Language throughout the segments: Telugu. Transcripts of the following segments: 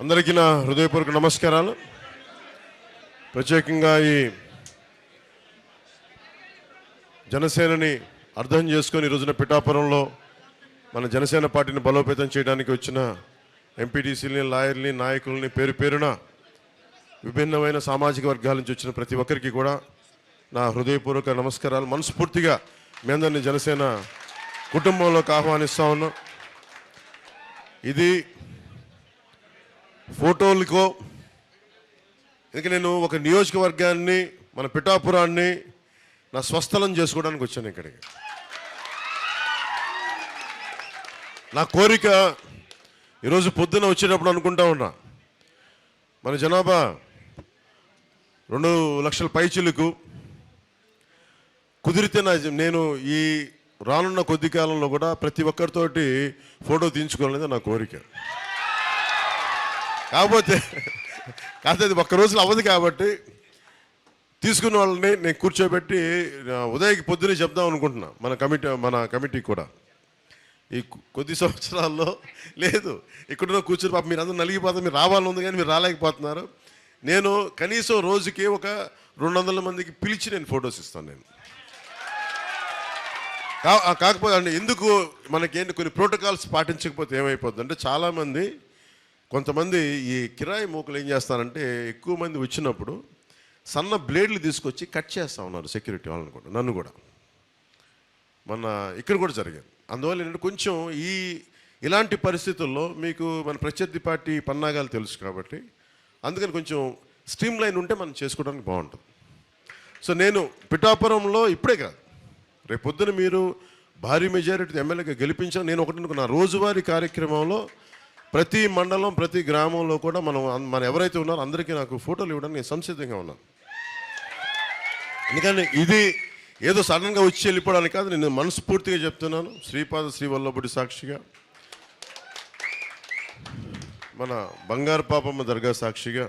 అందరికీ నా హృదయపూర్వక నమస్కారాలు. ప్రత్యేకంగా ఈ జనసేనని అర్థం చేసుకొని రోజున పిఠాపురంలో మన జనసేన పార్టీని బలోపేతం చేయడానికి వచ్చిన ఎంపీటీసీలని లాయర్ని నాయకుల్ని పేరు పేరున విభిన్నమైన సామాజిక వర్గాల నుంచి వచ్చిన ప్రతి ఒక్కరికి కూడా నా హృదయపూర్వక నమస్కారాలు. మనస్ఫూర్తిగా మీ అందరినీ జనసేన కుటుంబంలోకి ఆహ్వానిస్తా ఉన్నాం. ఇది ఫోటోలకో ఇంక నేను ఒక నియోజకవర్గాన్ని మన పిఠాపురాన్ని నా స్వస్థలం చేసుకోవడానికి వచ్చాను ఇక్కడికి. నా కోరిక ఈరోజు పొద్దున వచ్చేటప్పుడు అనుకుంటా ఉన్నా. మన జనాభా రెండు లక్షల పైచిలకు కుదిరితే నా నేను ఈ రానున్న కొద్ది కాలంలో కూడా ప్రతి ఒక్కరితోటి ఫోటో తీయించుకోవాలనేది నా కోరిక. కాకపోతే కాకపోతే అది ఒక్క రోజులు అవ్వదు కాబట్టి తీసుకున్న వాళ్ళని నేను కూర్చోబెట్టి ఉదయకి పొద్దునే చెప్దాం అనుకుంటున్నా. మన కమిటీ మన కమిటీ కూడా. ఈ కొద్ది సంవత్సరాల్లో లేదు. ఇక్కడ కూర్చుని పాప మీరు అందరూ నలిగిపోతారు మీరు రావాలని ఉంది కానీ మీరు రాలేకపోతున్నారు. నేను కనీసం రోజుకి ఒక రెండు వందల మందికి పిలిచి నేను ఫొటోస్ ఇస్తాను నేను. కాకపోతే అంటే ఎందుకు మనకేంటి కొన్ని ప్రోటోకాల్స్ పాటించకపోతే ఏమైపోద్ది అంటే చాలామంది కొంతమంది ఈ కిరాయి మూకలు ఏం చేస్తారంటే ఎక్కువ మంది వచ్చినప్పుడు సన్న బ్లేడ్లు తీసుకొచ్చి కట్ చేస్తా ఉన్నారు సెక్యూరిటీ వాళ్ళని కూడా నన్ను కూడా. మన ఇక్కడ కూడా జరిగింది అందువల్ల ఏంటంటే కొంచెం ఈ ఇలాంటి పరిస్థితుల్లో మీకు మన ప్రత్యర్థి పార్టీ పన్నాగాలు తెలుసు కాబట్టి అందుకని కొంచెం స్ట్రీమ్ లైన్ ఉంటే మనం చేసుకోవడానికి బాగుంటుంది. సో నేను పిఠాపురంలో ఇప్పుడే కాదు రేపు పొద్దున మీరు భారీ మెజారిటీ ఎమ్మెల్యేగా గెలిపించాను నేను ఒకటి నా రోజువారీ కార్యక్రమంలో ప్రతి మండలం ప్రతి గ్రామంలో కూడా మనం మన ఎవరైతే ఉన్నారో అందరికీ నాకు ఫోటోలు ఇవ్వడానికి నేను సంసిద్ధంగా ఉన్నాను. ఎందుకంటే ఇది ఏదో సడన్గా వచ్చి వెళ్ళిపోవడానికి కాదు నేను మనస్ఫూర్తిగా చెప్తున్నాను. శ్రీపాద శ్రీవల్లభుడి సాక్షిగా మన బంగారు పాపమ్మ దర్గా సాక్షిగా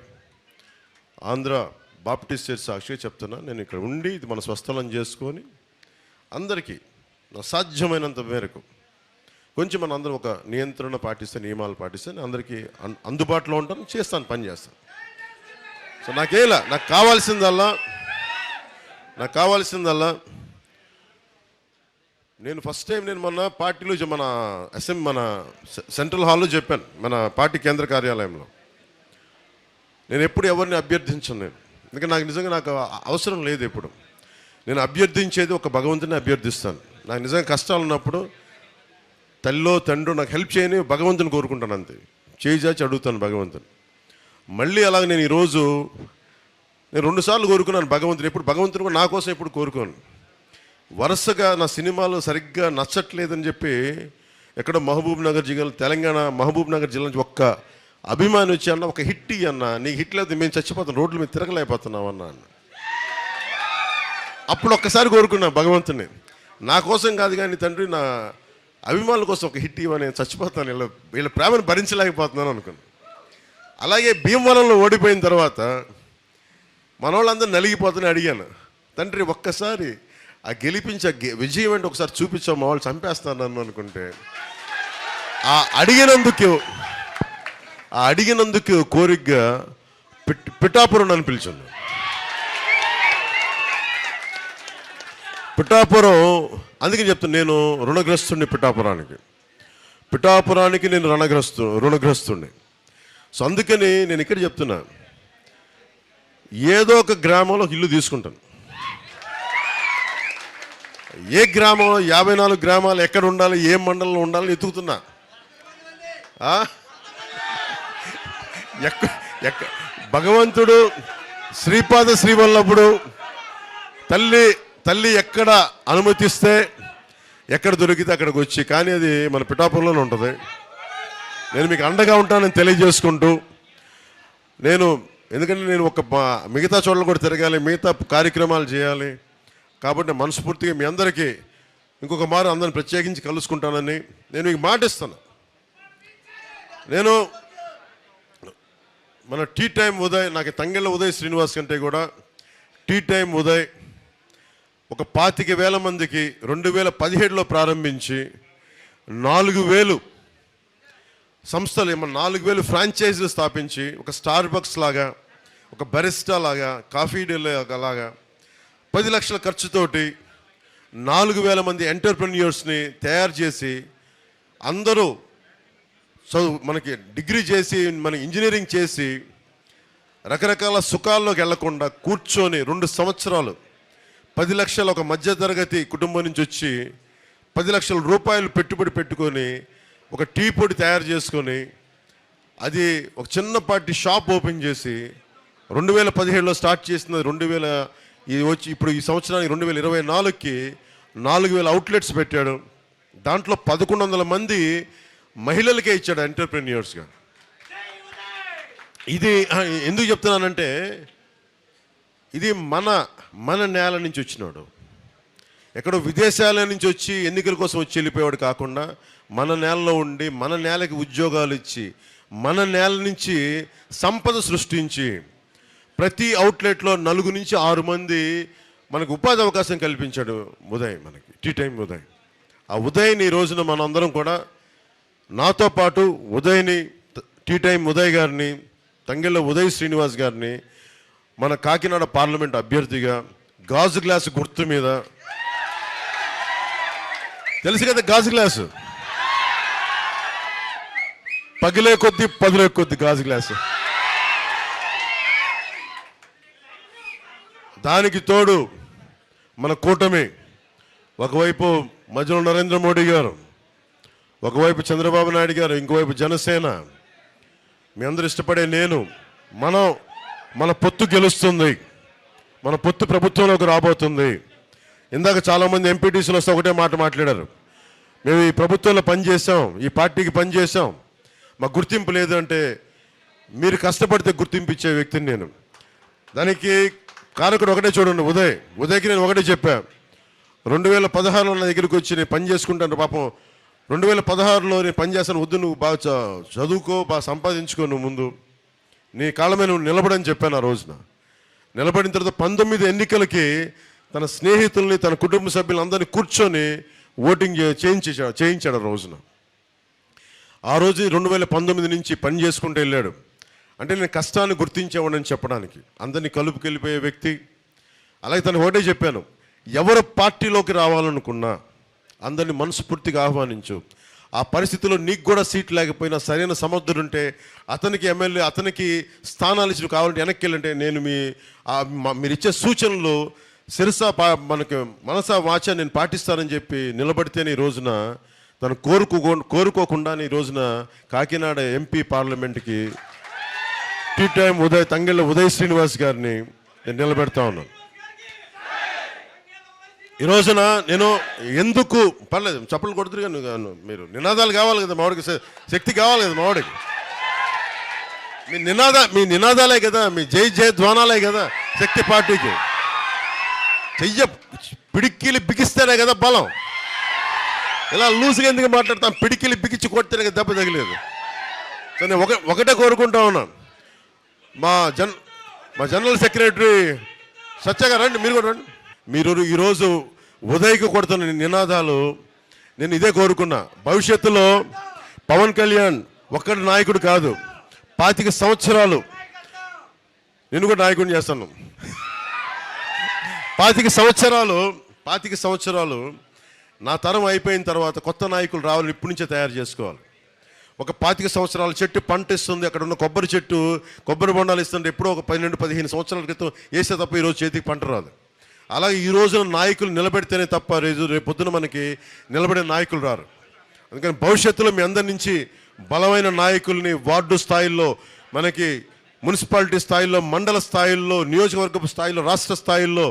ఆంధ్ర బాప్టిస్ట్ చర్చ్ సాక్షిగా చెప్తున్నా. నేను ఇక్కడ ఉండి ఇది మన స్వస్థలం చేసుకొని అందరికీ నా సాధ్యమైనంత మేరకు కొంచెం మన అందరం ఒక నియంత్రణ పాటిస్తే నియమాలు పాటిస్తే అందరికీ అన్- అందుబాటులో ఉంటాను చేస్తాను పని చేస్తాను. సో నాకేలా? నాకు కావాల్సిందల్లా నాకు కావాల్సిందల్లా నేను ఫస్ట్ టైం నేను మొన్న పార్టీలో మన అసెంబ్లీ మన సె- సెంట్రల్ హాల్లో చెప్పాను మన పార్టీ కేంద్ర కార్యాలయంలో. నేను ఎప్పుడు ఎవరిని అభ్యర్థించను నేను. ఎందుకంటే నాకు నిజంగా నాకు అవసరం లేదు ఎప్పుడు. నేను అభ్యర్థించేది ఒక భగవంతుని అభ్యర్థిస్తాను. నాకు నిజంగా కష్టాలు ఉన్నప్పుడు తల్లో తండ్రి నాకు హెల్ప్ చేయని భగవంతుని కోరుకుంటాను అంతే. చేయిచాచి అడుగుతాను భగవంతుని. మళ్ళీ అలాగే నేను ఈరోజు నేను రెండుసార్లు కోరుకున్నాను భగవంతుని. ఎప్పుడు భగవంతుని కూడా నా కోసం ఎప్పుడు కోరుకోను. వరుసగా నా సినిమాలు సరిగ్గా నచ్చట్లేదని చెప్పి ఎక్కడో మహబూబ్ నగర్ జిల్లా తెలంగాణ మహబూబ్ నగర్ జిల్లా నుంచి ఒక్క అభిమాని వచ్చి అన్న ఒక హిట్ అన్న నీకు హిట్ లేదు మేము చచ్చిపోతాం రోడ్ల మీద తిరగలేకపోతున్నాం అన్న అన్న. అప్పుడు ఒక్కసారి కోరుకున్నా భగవంతుని. నా కోసం కాదు కానీ తండ్రి నా అభిమానుల కోసం ఒక హిట్ ఇవ్వని నేను చచ్చిపోతాను. వీళ్ళ వీళ్ళ ప్రేమను భరించలేకపోతున్నాను అనుకున్నాను. అలాగే భీమవరంలో ఓడిపోయిన తర్వాత మనవాళ్ళందరూ నలిగిపోతుందని అడిగాను తండ్రి ఒక్కసారి ఆ గెలిపించే గె- విజయం అంటే ఒకసారి చూపించావు మా వాళ్ళు చంపేస్తాను నన్ను అనుకుంటే. ఆ అడిగినందుకు ఆ అడిగినందుకు కోరికగా పిట్ పిఠాపురం అని పిలిచున్నాను పిఠాపురం అందుకే చెప్తాను నేను రుణగ్రస్తుడిని పిఠాపురానికి. పిఠాపురానికి నేను రుణగ్రస్తు రుణగ్రస్తుడిని సో అందుకని నేను ఇక్కడ చెప్తున్నా ఏదో ఒక గ్రామంలో ఇల్లు తీసుకుంటాను. ఏ గ్రామంలో యాభై నాలుగు గ్రామాలు ఎక్కడ ఉండాలి ఏ మండలంలో ఉండాలని ఎత్తుకుతున్నా ఎక్క ఎక్క భగవంతుడు శ్రీపాద శ్రీవల్లభుడు తల్లి తల్లి ఎక్కడ అనుమతిస్తే ఎక్కడ దొరికితే అక్కడికి వచ్చి. కానీ అది మన పిఠాపురంలోనే ఉంటుంది. నేను మీకు అండగా ఉంటానని తెలియజేసుకుంటూ నేను ఎందుకంటే నేను ఒక మిగతా చోట్ల కూడా తిరగాలి మిగతా కార్యక్రమాలు చేయాలి. కాబట్టి మనస్ఫూర్తిగా మీ అందరికీ ఇంకొక మారు అందరిని ప్రత్యేకించి కలుసుకుంటానని నేను మీకు మాటిస్తాను నేను మన టీ టైం ఉదయ్ నాకు తంగెళ్ళ ఉదయ్ శ్రీనివాస్ కంటే కూడా టీ టైం ఉదయ్ ఒక పాతిక వేల మందికి రెండు వేల పదిహేడులో ప్రారంభించి నాలుగు వేలు సంస్థలు ఏమన్నా నాలుగు వేలు ఫ్రాంచైజీలు స్థాపించి ఒక స్టార్ బక్స్ లాగా ఒక బెరిస్టా లాగా కాఫీ డేలో లాగా పది లక్షల ఖర్చుతోటి నాలుగు వేల మంది ఎంటర్ప్రెన్యూర్స్ని తయారు చేసి అందరూ చదువు మనకి డిగ్రీ చేసి మన ఇంజనీరింగ్ చేసి రకరకాల సుఖాల్లోకి వెళ్ళకుండా కూర్చొని రెండు సంవత్సరాలు పది లక్షల ఒక మధ్య తరగతి కుటుంబం నుంచి వచ్చి పది లక్షల రూపాయలు పెట్టుబడి పెట్టుకొని ఒక టీ పొడి తయారు చేసుకొని అది ఒక చిన్నపాటి షాప్ ఓపెన్ చేసి రెండు వేల పదిహేడులో స్టార్ట్ చేసినది రెండు వేల ఈ వచ్చి ఇప్పుడు ఈ సంవత్సరానికి రెండు వేల ఇరవై నాలుగుకి నాలుగు వేల అవుట్లెట్స్ పెట్టాడు. దాంట్లో పదకొండు వందల మంది మహిళలకే ఇచ్చాడు ఎంటర్ప్రెన్యూర్స్గా ఇది ఎందుకు చెప్తున్నానంటే ఇది మన మన నేల నుంచి వచ్చినాడు. ఎక్కడో విదేశాల నుంచి వచ్చి ఎన్నికల కోసం వచ్చి వెళ్ళిపోయాడు కాకుండా మన నేలలో ఉండి మన నేలకి ఉద్యోగాలు ఇచ్చి మన నేల నుంచి సంపద సృష్టించి ప్రతి అవుట్లెట్లో నలుగు నుంచి ఆరు మంది మనకు ఉపాధి అవకాశం కల్పించాడు ఉదయ్ మనకి టీ టైం ఉదయ్. ఆ ఉదయ్ని ఈ రోజున మనందరం కూడా నాతో పాటు ఉదయ్ని టీ టైం ఉదయ్ గారిని తంగెళ్ళ ఉదయ్ శ్రీనివాస్ గారిని మన కాకినాడ పార్లమెంట్ అభ్యర్థిగా గాజు గ్లాసు గుర్తు మీద. తెలుసు కదా గాజు గ్లాసు? పగిలే కొద్ది పదిలే కొద్ది గాజు గ్లాసు. దానికి తోడు మన కూటమి. ఒకవైపు మధ్యలో నరేంద్ర మోడీ గారు ఒకవైపు చంద్రబాబు నాయుడు గారు ఇంకోవైపు జనసేన. మీ అందరూ ఇష్టపడే నేను మనం మన పొత్తు గెలుస్తుంది. మన పొత్తు ప్రభుత్వంలోకి రాబోతుంది. ఇందాక చాలామంది ఎంపీటీసీలు వస్తే ఒకటే మాట మాట్లాడారు. మేము ఈ ప్రభుత్వంలో పనిచేసాం ఈ పార్టీకి పనిచేసాం మాకు గుర్తింపు లేదు అంటే మీరు కష్టపడితే గుర్తింపు ఇచ్చే వ్యక్తిని నేను. దానికి కారకుడు ఒకటే చూడండి ఉదయ్. ఉదయ్కి నేను ఒకటే చెప్పా. రెండు వేల పదహారులో నా దగ్గరికి వచ్చి నేను పని చేసుకుంటాను పాపం రెండు వేల పదహారులో నేను పని చేస్తాను వద్దు నువ్వు బాగా చదువుకో బాగా సంపాదించుకో నువ్వు ముందు. నీ కాళ్ళ మీద నువ్వు నిలబడని చెప్పాను ఆ రోజున. నిలబడిన తర్వాత పంతొమ్మిది ఎన్నికలకి తన స్నేహితుల్ని తన కుటుంబ సభ్యులందరినీ కూర్చొని ఓటింగ్ చే- చేయించేశాడు చేయించాడు ఆ రోజున. ఆ రోజు రెండు వేల పంతొమ్మిది నుంచి పని చేసుకుంటూ వెళ్ళాడు. అంటే నేను కష్టాన్ని గుర్తించేవాడని చెప్పడానికి. అందరినీ కలుపుకెళ్ళిపోయే వ్యక్తి. అలాగే తను ఒకటే చెప్పాను. ఎవరు పార్టీలోకి రావాలనుకున్నా అందరిని మనస్ఫూర్తిగా ఆహ్వానించు. ఆ పరిస్థితిలో నీకు కూడా సీట్ లేకపోయినా సరైన సమర్థుడు ఉంటే అతనికి ఎమ్మెల్యే అతనికి స్థానాలు ఇచ్చిన కావాలంటే వెనక్కి వెళ్ళంటే నేను మీ మీరు ఇచ్చే సూచనలు శిరస మనకి మనసా వాచ నేను పాటిస్తానని చెప్పి నిలబడితేనే ఈ రోజున తను కోరుకో కోరుకోకుండా ఈ రోజున కాకినాడ ఎంపీ పార్లమెంట్కి టీ టైం ఉదయ్ తంగెళ్ళ ఉదయ్ శ్రీనివాస్ గారిని నేను నిలబెడతా ఉన్నాను. ఈ రోజున నేను ఎందుకు పర్లేదు చప్పలు కొడుతురు కానీ మీరు నినాదాలు కావాలి కదా మావాడికి శక్తి కావాలి కదా మావాడికి. మీ నినాద మీ నినాదాలే కదా మీ జై జయ ధ్వానాలే కదా శక్తి పార్టీకి. చెయ్య పిడికిలి బిగిస్తేనే కదా బలం. ఇలా లూజ్గా ఎందుకు మాట్లాడతాం? పిడికిలి బిగించి కొడితేనే కదా దెబ్బ తగిలేదు. సో నేను ఒక ఒకటే కోరుకుంటా ఉన్నాను మా జన్ మా జనరల్ సెక్రటరీ సత్యగా రండి మీరు కూడా రండి. మీరు ఈరోజు ఉదయ్కి కొడుతున్న నినాదాలు నేను ఇదే కోరుకున్నా. భవిష్యత్తులో పవన్ కళ్యాణ్ ఒక్కడి నాయకుడు కాదు పాతిక సంవత్సరాలు నేను కూడా నాయకుడిని చేస్తాను. పాతిక సంవత్సరాలు పాతిక సంవత్సరాలు నా తరం అయిపోయిన తర్వాత కొత్త నాయకులు రావాలని ఇప్పటి నుంచే తయారు చేసుకోవాలి. ఒక పాతిక సంవత్సరాల చెట్టు పంట ఇస్తుంది అక్కడ ఉన్న కొబ్బరి చెట్టు కొబ్బరి బొండాలు ఇస్తుంటే ఎప్పుడో ఒక పన్నెండు పదిహేను సంవత్సరాల క్రితం వేసే తప్ప ఈరోజు చేతికి పంట రాదు. అలాగే ఈ రోజున నాయకులు నిలబెడితేనే తప్ప రేపు రేపు పొద్దున మనకి నిలబడే నాయకులు రారు. అందుకని భవిష్యత్తులో మీ అందరి నుంచి బలమైన నాయకుల్ని వార్డు స్థాయిల్లో మనకి మున్సిపాలిటీ స్థాయిలో మండల స్థాయిల్లో నియోజకవర్గపు స్థాయిలో రాష్ట్ర స్థాయిల్లో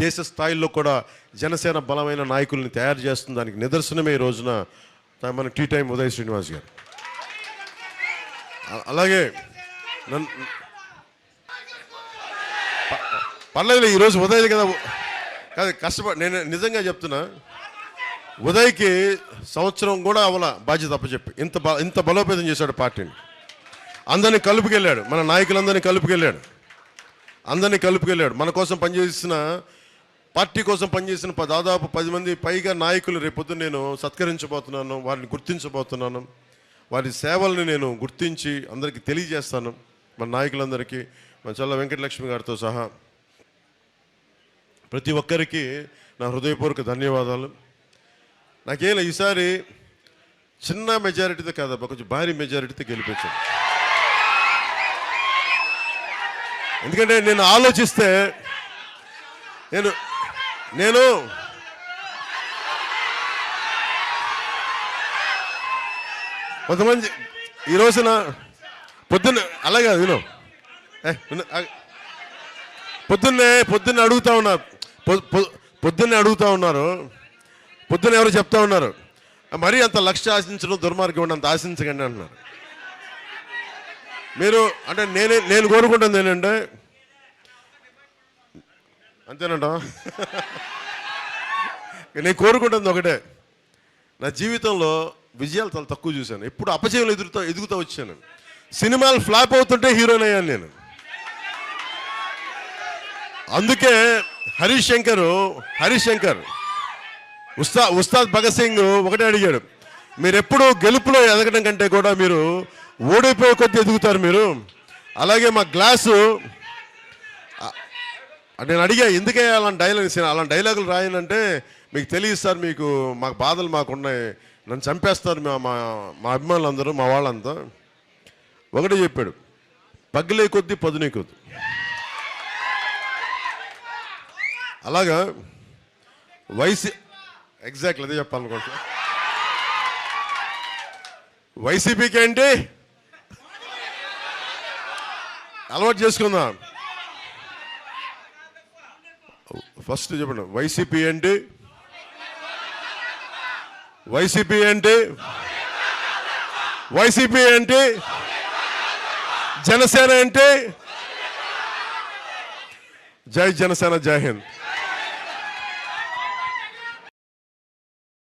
దేశ స్థాయిల్లో కూడా జనసేన బలమైన నాయకుల్ని తయారు చేస్తుంది. దానికి నిదర్శనమే ఈ రోజున మన టీ టైం ఉదయ్ శ్రీనివాస్ గారు. అలాగే నన్ను పర్లేదు ఈరోజు ఉదయ్ కదా కాదు కష్టపడి నేను నిజంగా చెప్తున్నా. ఉదయ్కి సంవత్సరం కూడా అవల బాధ్యత అప్పచెప్పి. ఇంత ఇంత బలోపేతం చేశాడు పార్టీని. అందరినీ కలుపుకెళ్ళాడు. మన నాయకులందరినీ కలుపుకెళ్ళాడు. అందరినీ కలుపుకెళ్ళాడు. మన కోసం పనిచేసిన పార్టీ కోసం పనిచేసిన దాదాపు పది మంది పైగా నాయకులు రేపొద్దు నేను సత్కరించబోతున్నాను వారిని గుర్తించబోతున్నాను వారి సేవల్ని నేను గుర్తించి అందరికీ తెలియజేస్తాను. మన నాయకులందరికీ మన చల్ల వెంకటలక్ష్మి గారితో సహా ప్రతి ఒక్కరికి నా హృదయపూర్వక ధన్యవాదాలు. నాకేలా ఈసారి చిన్న మెజారిటీతో కాదబ్బా కొంచెం భారీ మెజారిటీతో గెలిపించాను. ఎందుకంటే నేను ఆలోచిస్తే నేను నేను కొంతమంది ఈ రోజున పొద్దున్న అలాగే విను. పొద్దున్నే పొద్దున్నే అడుగుతా ఉన్నారు పొద్దున్నే అడుగుతా ఉన్నారు. పొద్దున్న ఎవరు చెప్తా ఉన్నారు. మరీ అంత లక్ష్య ఆశించడం దుర్మార్గం అంత ఆశించకండి అంటున్నారు. మీరు అంటే నేనే నేను కోరుకుంటుంది ఏంటంటే అంతేనంట నేను కోరుకుంటుంది ఒకటే. నా జీవితంలో విజయాలు చాలా తక్కువ చూశాను. ఎప్పుడు అపజయం ఎదురుతా ఎదుగుతూ వచ్చాను. సినిమాలు ఫ్లాప్ అవుతుంటే హీరోయిన్ అయ్యాను నేను. అందుకే హరీష్ శంకర్ శంకర్ ఉస్తా ఉస్తాద్ భగత్ సింగ్ ఒకటే అడిగాడు. మీరు గెలుపులో ఎదగడం కంటే కూడా మీరు ఓడిపోయే కొద్ది ఎదుగుతారు మీరు. అలాగే మా గ్లాసు నేను అడిగా ఎందుకే అలాంటి డైలాగ్ అలాంటి డైలాగులు రాయనంటే మీకు తెలియదు సార్ మీకు మాకు బాధలు మాకున్నాయి. నన్ను చంపేస్తారు మా మా మా అభిమానులందరూ మా వాళ్ళంతా. ఒకటే చెప్పాడు. పగిలే కొద్దీ పదునే కొద్ది. అలాగా వైసీ ఎగ్జాక్ట్లీ అదే చెప్పాలనుకుంటా వైసీపీకి ఏంటి? అలవాటు చేసుకుందాం. ఫస్ట్ చెప్పండి వైసీపీ ఏంటి? వైసీపీ ఏంటి? వైసీపీ ఏంటి? జనసేన ఏంటి? జై జనసేన జై హింద్.